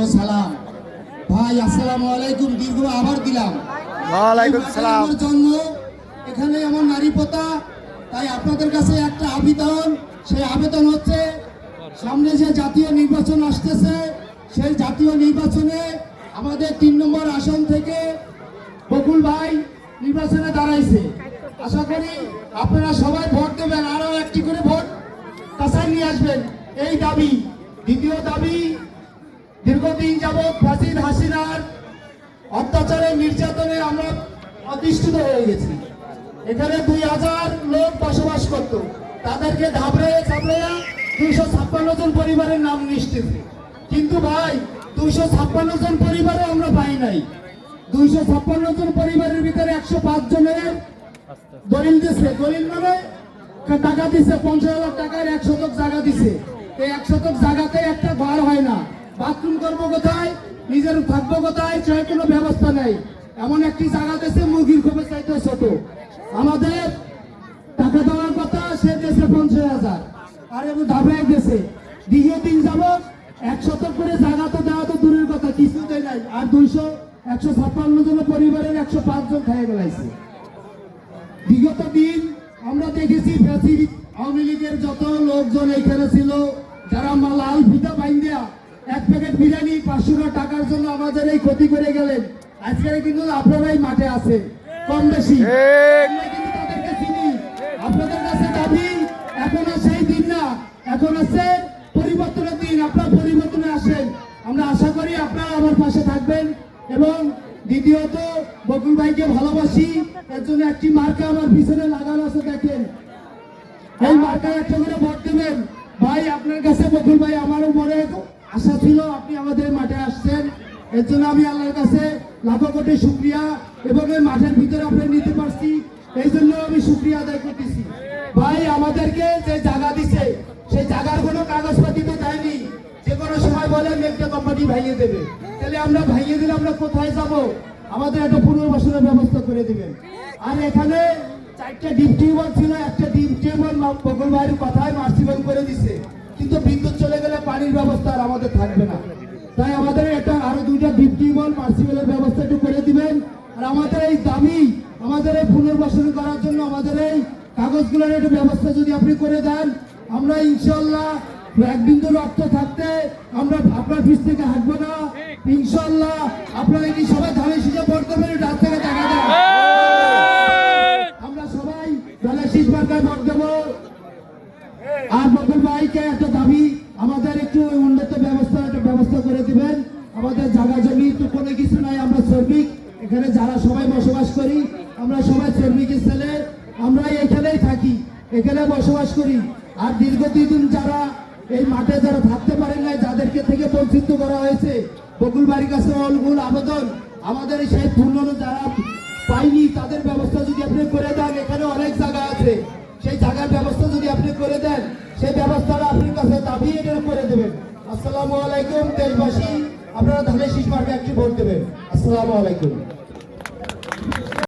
ও সালাম। ভাই আসসালামু আলাইকুম। দীর্ঘ আবার দিলাম। আমার জন্ম এখানে আমার নারী পোতা তাই আপনাদের কাছে একটা আবেদন। সেই আবেদন হচ্ছে সামনে যে জাতীয় নির্বাচন আসতেছে সেই জাতীয় নির্বাচনে আমাদের তিন নম্বর আসন থেকে বকুল ভাই নির্বাচনে দাঁড়াইছে। আশা করি আপনারা সবাই ভোট দেবেন। আরও একটি করে ভোট কাছায় নিয়ে আসবেন। এই দাবি দ্বিতীয় দাবি দীর্ঘদিন যাবৎ ফাঁসির হাসিনার অত্যাচারে নির্যাতনে আমরা অধিষ্ঠিত হয়ে গেছি। এখানে দুই হাজার লোক বসবাস করত। তাদেরকে ধাবড়ে চাবড়ে দুইশো ছাপ্পান্ন জন পরিবারের নাম নিশ্চিত। কিন্তু ভাই, দুইশো ছাপ্পান্ন জন পরিবারও আমরা পাই নাই। দুইশো ছাপ্পান্ন জন পরিবারের ভিতরে একশো পাঁচ জনের দলিল দিছে। দলিল মানে টাকা দিছে, পঞ্চাশ হাজার টাকার এক শতক জায়গা দিছে। এই এক শতক জায়গাতে একটা ঘর হয় না। বাথরুম করব কোথায়? নিজের থাকব কোথায়? সেই কোনো ব্যবস্থা নেই। এমন একটি জায়গা দিছে মুরগির খোপে চাইতে ছোট। আমাদের টাকা দেওয়ার কথা, সে দেশে পঞ্চাশ হাজার। আর এবার ধাবায় গেছে দ্বিতীয় দিন যাবত এক শতক করে জায়গা তো দেওয়া তো দূরের কথা কিছুতেই নাই। আর দুইশো, একশো ছাপ্পান্ন জন পরিবারের একশো পাঁচ জন খাইয়ে বেলাইছে বিগত দিন আমরা দেখেছি আওয়ামী লীগের যত লোকজন এখানে ছিল, যারা মা- লাল ফিতা বাইন্দিয়া এক প্যাকেট বিরিয়ানি পাঁচশো টাকার জন্য আমাদের এই ক্ষতি করে গেলেন। আজকে কিন্তু আপনারাই মাঠে আছে কম বেশি। কিন্তু তাদেরকে চিনি। আপনাদের কাছে দাবি এখনও সেই দিন না এখন আছে পরিবর্তনের দিন আপনার পরিবর্তনে আসেন। আমরা আশা করি আপনারা আমার পাশে থাকবেন এবং দ্বিতীয়ত বকুল ভাইকে ভালোবাসি এর জন্য একটি মার্কা আমার পিছনে লাগানো আছে দেখেন। এই মার্কায় একটা করে ভোট দেবেন। ভাই আপনার কাছে বকুল ভাই আমারও মনে আশা ছিল আপনি আমাদের মাঠে আসছেন। এর জন্য আমি আল্লাহর কাছে লাখো কোটি শুক্রিয়া এবং এই মাঠের ভিতরে আপনি নিতে পারছি। এই জন্য আমি শুক্রিয়া আদায় করতেছি। ভাই, আমাদেরকে যে জায়গা দিছে, সেই জায়গার কোনো কাগজপাতি তো দেয়নি। যে কোনো সময় বলে মেঘটা কোম্পানি ভাইয়ে দেবে। তাহলে আমরা ভাইয়ে দিলে আমরা কোথায় যাব? আমাদের একটা পুনর্বাসনের ব্যবস্থা করে দিবেন। আর এখানে চারটা ডিপ টিউবওয়েল ছিল, একটা ডিপ টিউবওয়েল বকুল ভাইয়ের কথায় মার্সিবল করে দিছে। কিন্তু বিদ্যুৎ চলে গেলে পানির ব্যবস্থা আমাদের থাকবে না। তাই আমাদের এটা আরও দুইটা ডিপ টিউবওয়েল ব্যবস্থা একটু করে দিবেন। আর আমাদের এই দাবি, আমাদের এই পুনর্বাসন করার জন্য আমাদের এই কাগজগুলোর একটু ব্যবস্থা যদি আপনি করে দেন, আমরা ইনশাল্লাহ একদিন তো রক্ত থাকতে আমরা আপনার পিছ থেকে না। ইনশাল্লাহ আপনারা সবাই ধানের শীষে ভোট একটু থেকে দেন আমরা সবাই দলের শীষ মার্কায় ভোট দেবো। আর বকুল ভাইকে দাবি, আমাদের একটু ব্যবস্থা করে দিবেন। আমাদের জায়গা জমি তো কোনো কিছু নাই, আমরা শ্রমিক। এখানে যারা সবাই বসবাস করি, আমরা সবাই শ্রমিকের ছেলে। আমরা এখানেই থাকি, এখানে বসবাস করি। আর দীর্ঘদিন যারা এই মাঠে যারা থাকতে পারেন নাই, যাদেরকে থেকে বঞ্চিত করা হয়েছে বকুল বাড়ির কাছে অনুকূল আবেদন। আমাদের সেই পূর্ণ যারা পাইনি তাদের ব্যবস্থা যদি আপনি করে দেন, এখানে অনেক জায়গা আছে। সেই জায়গার ব্যবস্থা যদি আপনি করে দেন, সেই ব্যবস্থাটা আপনার কাছে দাবি এটা করে দেবেন। আসসালামু আলাইকুম দেশবাসী। আপনারা ধানের শীষ মার্কে একটি ভোট দেবেন। আসসালামু আলাইকুম।